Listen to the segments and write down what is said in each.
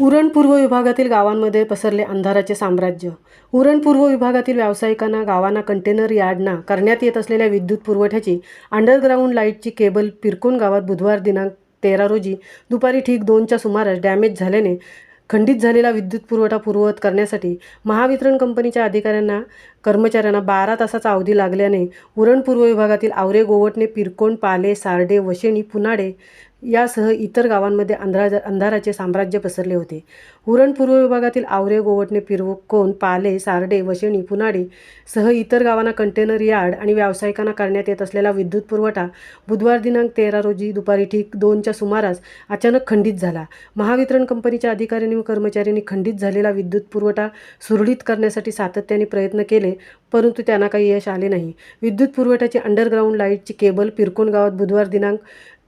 उरण पूर्व विभागातील गावांमध्ये पसरले अंधाराचे साम्राज्य. उरण पूर्व विभागातील व्यावसायिकांना गावांना कंटेनर यार्डना करण्यात येत असलेल्या विद्युत पुरवठ्याची अंडरग्राऊंड लाईटची केबल पिरकोन गावात बुधवार दिनांक तेरा रोजी दुपारी ठीक दोनच्या सुमारास डॅमेज झाल्याने खंडित झालेला विद्युत पुरवठा पूर्ववत करण्यासाठी महावितरण कंपनीच्या अधिकाऱ्यांना कर्मचाऱ्यांना बारा तासाचा अवधी लागल्याने उरण पूर्व विभागातील आवरे गोवटणे पिरकोण पाले सारडे वशेणी पुनाडे यासह इतर गावांमध्ये अंधारा अंधाराचे साम्राज्य पसरले होते. उरण पूर्व विभागातील आवरे गोवटणे पिरकोण पाले सारडे वशेणी पुनाडे सह इतर गावांना कंटेनर यार्ड आणि व्यावसायिकांना करण्यात येत असलेला विद्युत पुरवठा बुधवार दिनांक तेरा रोजी दुपारी ठीक दोनच्या सुमारास अचानक खंडित झाला. महावितरण कंपनीच्या अधिकाऱ्यांनी व कर्मचाऱ्यांनी खंडित झालेला विद्युत पुरवठा सुरळीत करण्यासाठी सातत्याने प्रयत्न केले परंतु त्यांना काही यश आले नाही. विद्युत पुरवठ्याची अंडरग्राऊंड लाईटची केबल पिरकोण गावात बुधवार दिनांक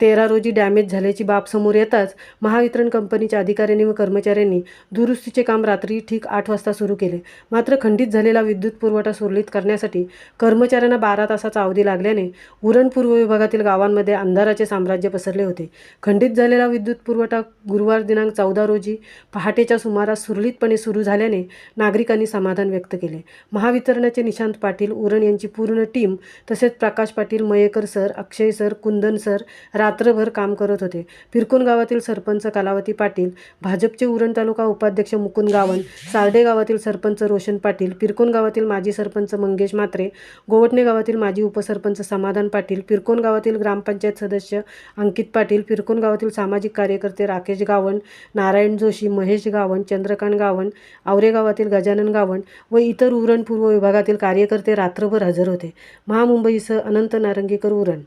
तेरा रोजी डॅमेज झाल्याची बाब समोर येताच महावितरण कंपनीच्या अधिकाऱ्यांनी व कर्मचाऱ्यांनी दुरुस्तीचे काम रात्री ठीक आठ वाजता सुरू केले. मात्र खंडित झालेला विद्युत पुरवठा सुरळीत करण्यासाठी कर्मचाऱ्यांना बारा तासाचा अवधी लागल्याने उरण पूर्व विभागातील गावांमध्ये अंधाराचे साम्राज्य पसरले होते. खंडित झालेला विद्युत पुरवठा गुरुवार दिनांक चौदा रोजी पहाटेच्या सुमारास सुरळीतपणे सुरू झाल्याने नागरिकांनी समाधान व्यक्त केले. महावितरणाचे निशांत पाटील उरण यांची पूर्ण टीम तसेच Prakash Patil Mayekar sir Akshay sir Kundan sir रात्रभर काम करत होते. फिरकून गावातील सरपंच कलावती पाटील भाजपचे उरण तालुका उपाध्यक्ष मुकुंद गावण सारडे गावातील सरपंच रोशन पाटील पिरकोन गावातील माजी सरपंच मंगेश मात्रे गोवटणे गावातील माजी उपसरपंच समाधान पाटील पिरकोन गावातील ग्रामपंचायत सदस्य अंकित पाटील पिरकोन गावातील सामाजिक कार्यकर्ते राकेश गावण नारायण जोशी महेश गावण चंद्रकांत गावण आवरे गावातील गजानन गावण व इतर उरण पूर्व विभागातील कार्यकर्ते रात्रभर हजर होते. महामुंबईसह अनंत नारंगीकर उरण